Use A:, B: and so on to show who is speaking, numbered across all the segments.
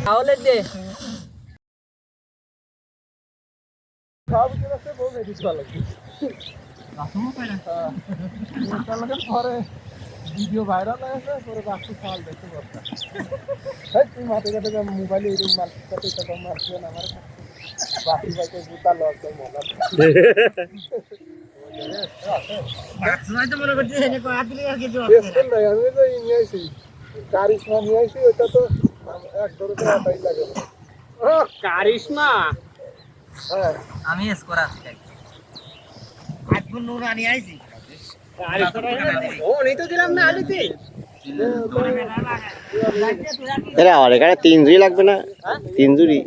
A: তাহলে দে
B: video viral হয়েছে পরে বাকি ফাল দেখতে পারতাম তুই মাঠে ঘাটে মোবাইলে এরকম মারতে সাথে সাথে মারছে না আমার বাকি ভাইকে জুতা লগ মজা আইছি কারিশমা? নিয়ে আইছি ওটা তো এক ধরে লাগে
C: ও কারিশমা
B: হ্যাঁ
A: আমি স্কোর আছি। আজকুল নুরানি আইছি
C: ও নেই তো দিলাম না আলিতে
D: এরা আমার এখানে তিন জুড়ি লাগবে না তিন জুড়ি।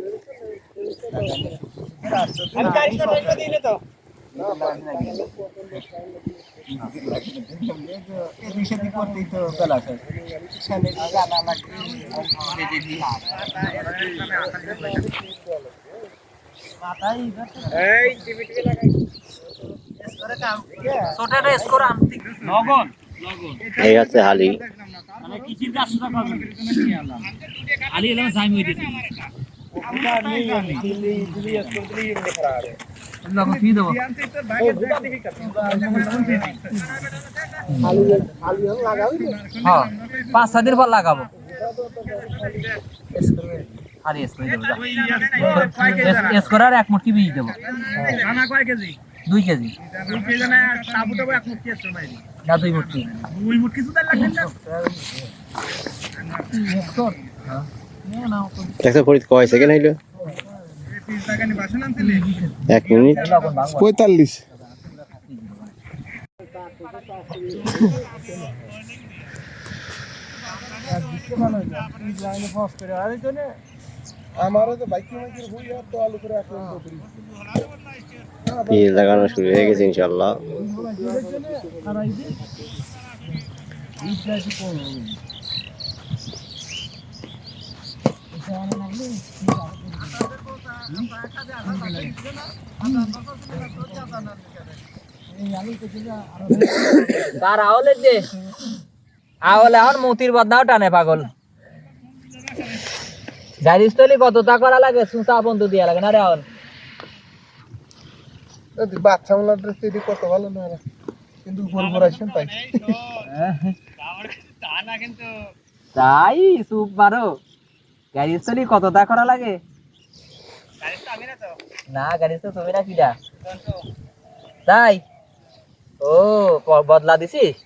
C: টাইপটা দিলে তো লগন লগন
D: এই হচ্ছে হালি
C: মানে আলি এলাম সাইম হইতেছে
A: দেবো হ্যাঁ পাঁচ, ছয় দিন পর লাগাবো। আরে স্কোর দেবো স্কোর আর এক মুঠি বীজ দেবো। দুই কেজি।
C: না,
A: দুই মুঠি
C: দুই
D: দেখছ ফরিদ কয় সেকেন্ড হইল এক মিনিট।
B: পঁয়তাল্লিশ।
D: লাগানো শুরু হয়ে গেছে ইনশাল্লাহ
A: তার আওলে দে আওলে এখন মতির বদনাও টানে পাগল। গাড়ি কত তা করা লাগে সুসা বন্ধু দিয়া লাগে না রে আওল
B: বাচ্চা মোলা ড্রেস এটি কত ভালো না রে। কিন্তু তাই।
C: তা না কিন্তু
A: তাই সুপ মারো। গাড়ি স্থলি কত তা করা লাগে।
C: না
A: গাড়ি তো তুমি না কিডা তাই? ও বদলা দিছিস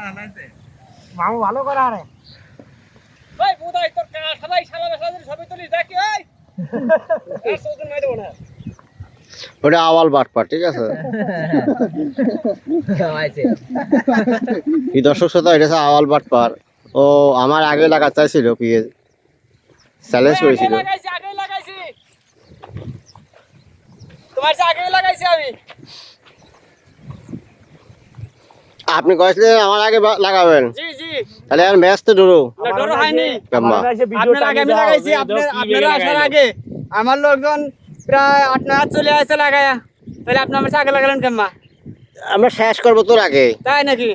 C: হালাইছে
A: মামু ভালো করা রে
C: বুদাই তোর কা সবাই বেসা সবাই দেখি
D: ওটা আওয়াল বাটপার ঠিক আছে? এই দর্শক শ্রোতা এটা আওয়াল বাটপার। ও আমার আগে লাগা চাইছিল পিএস চ্যালেঞ্জ করেছিল।
C: আগে লাগাইছি। তোমার আগে লাগাইছি আমি।
D: আপনি কয়েছিলেন আমার আগে লাগাবেন।
C: জি জি।
D: তাহলে আর ম্যাচ তো ডরো
C: না হয়নি। আপনার আগে আমি লাগাইছি আপনার আপনারা আসার আগে। আমার লোকজন প্রায় আট নয় চলে আসছে লাগায়া। তাহলে আপনি আমার আগে লাগালেন কেমন
D: আমরা শেষ করব তোর আগে।
C: তাই নাকি?